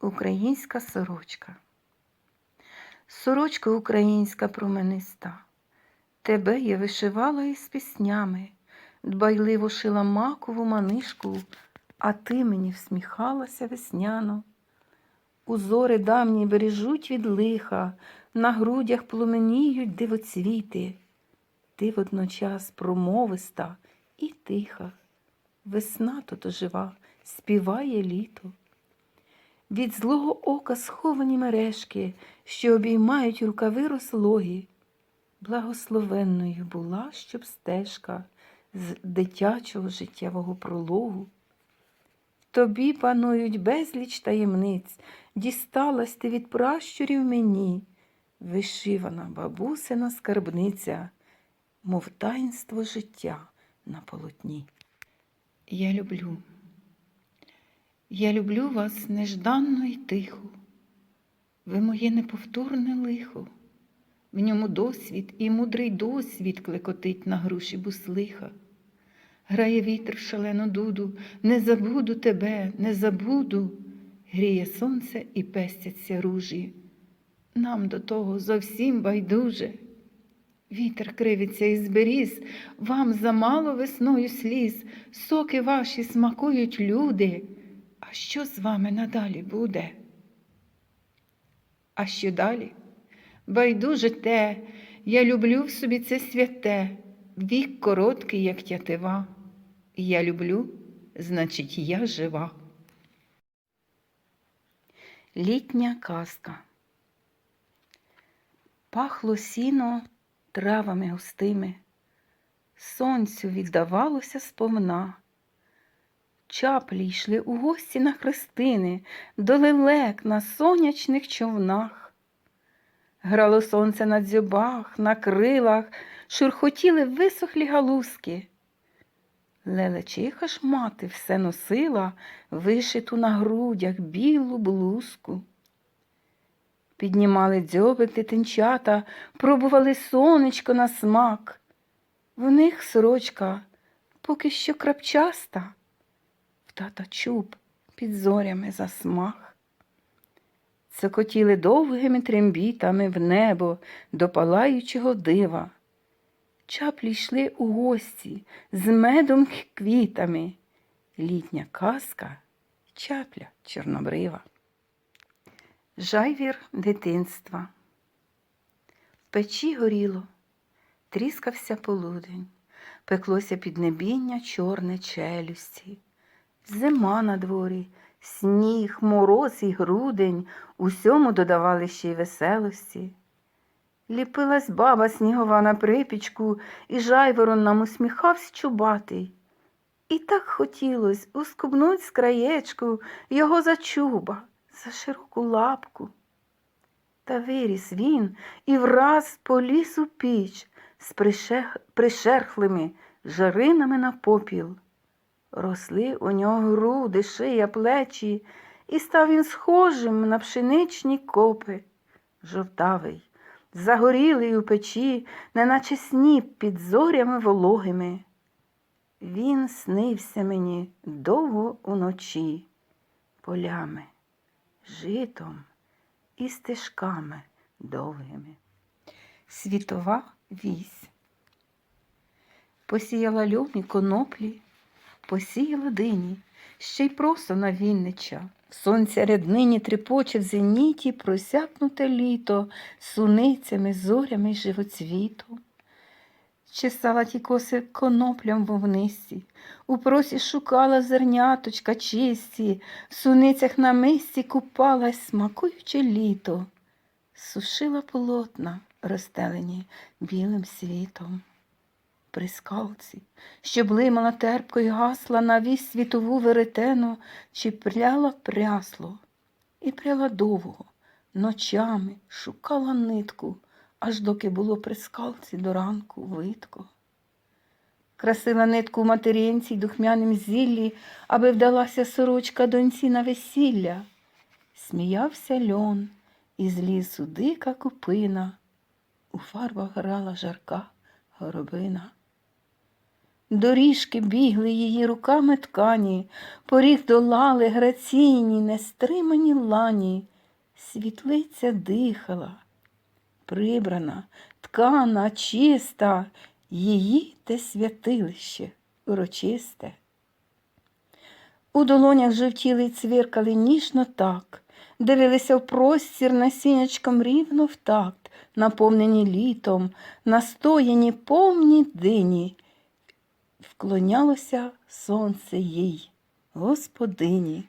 Українська сорочка. Сорочка українська промениста, тебе я вишивала із піснями, дбайливо шила макову манишку, а ти мені всміхалася весняно. Узори давні бережуть від лиха, на грудях пломеніють дивоцвіти. Ти водночас промовиста і тиха, весна тут ожива, співає літо. Від злого ока сховані мережки, що обіймають рукави розлогі. Благословенною була, щоб стежка з дитячого життєвого прологу. Тобі панують безліч таємниць, дісталась ти від пращурів мені, вишивана бабусина скарбниця, мов таїнство життя на полотні. Я люблю. Я люблю вас нежданно і тихо. Ви моє неповторне лихо. В ньому досвід і мудрий досвід клекотить на груші буслиха. Грає вітер шалену дуду, не забуду тебе, не забуду. Гріє сонце і пестяться ружі. Нам до того зовсім байдуже. Вітер кривиться із беріз, вам замало весною сліз, соки ваші смакують люди. А що з вами надалі буде? А що далі? Байдуже те, я люблю в собі це святе, вік короткий, як тятива. Я люблю, значить, я жива. Літня казка. Пахло сіно травами густими, сонцю віддавалося сповна. Чаплі йшли у гості на хрестини, до лелек на сонячних човнах. Грало сонце на дзьобах, на крилах, шурхотіли висохлі галузки. Лелечиха ж мати все носила, вишиту на грудях білу блузку. Піднімали дзьоби дитинчата, пробували сонечко на смак. В них сорочка поки що крапчаста, тата чуб під зорями засмах. Цокотіли довгими трембітами в небо до палаючого дива. Чаплі йшли у гості з медом квітами. Літня казка чапля чорнобрива. Жайвір дитинства. В печі горіло, тріскався полудень, пеклося піднебіння чорне челюсті. Зима на дворі, сніг, мороз і грудень, усьому додавали ще й веселості. Ліпилась баба снігова на припічку, і жайворон нам усміхався чубатий. І так хотілось ускубнуть з краєчку його за чуба, за широку лапку. Та виріс він і враз поліз у піч з пришерхлими жаринами на попіл. Росли у нього груди, шия, плечі, і став він схожим на пшеничні копи, жовтавий загорілий у печі, неначе сніп під зорями вологими. Він снився мені довго уночі, полями, житом і стежками довгими. Світова вісь. Посіяла льоні коноплі, посіяла дині, ще й просто на Віннича. Сонця ряднині трепоче в зеніті просякнуте літо суницями, зорями й живоцвітом. Чесала ті коси коноплям вовнисті, у просі шукала зерняточка чисті, в суницях на мисці купалась, смакуючи літо, сушила полотна, розстелені білим світом. При скалці, що блимала терпко й гасла на вісь світову веретену, чи пряла прясло, і пряла довго, ночами шукала нитку, аж доки було при скалці до ранку видко. Красила нитку материнці й духмяним зіллі, аби вдалася сорочка доньці на весілля. Сміявся льон, із лісу дика купина, у фарбах грала жарка горобина. Доріжки бігли її руками ткані, поріг долали граційні, нестримані лані. Світлиця дихала, прибрана, ткана, чиста, її те святилище урочисте. У долонях жовтіли й цвіркали ніжно так, дивилися в простір насіннячком рівно в такт, наповнені літом, настояні повні дині. Вклонялося сонце їй, господині.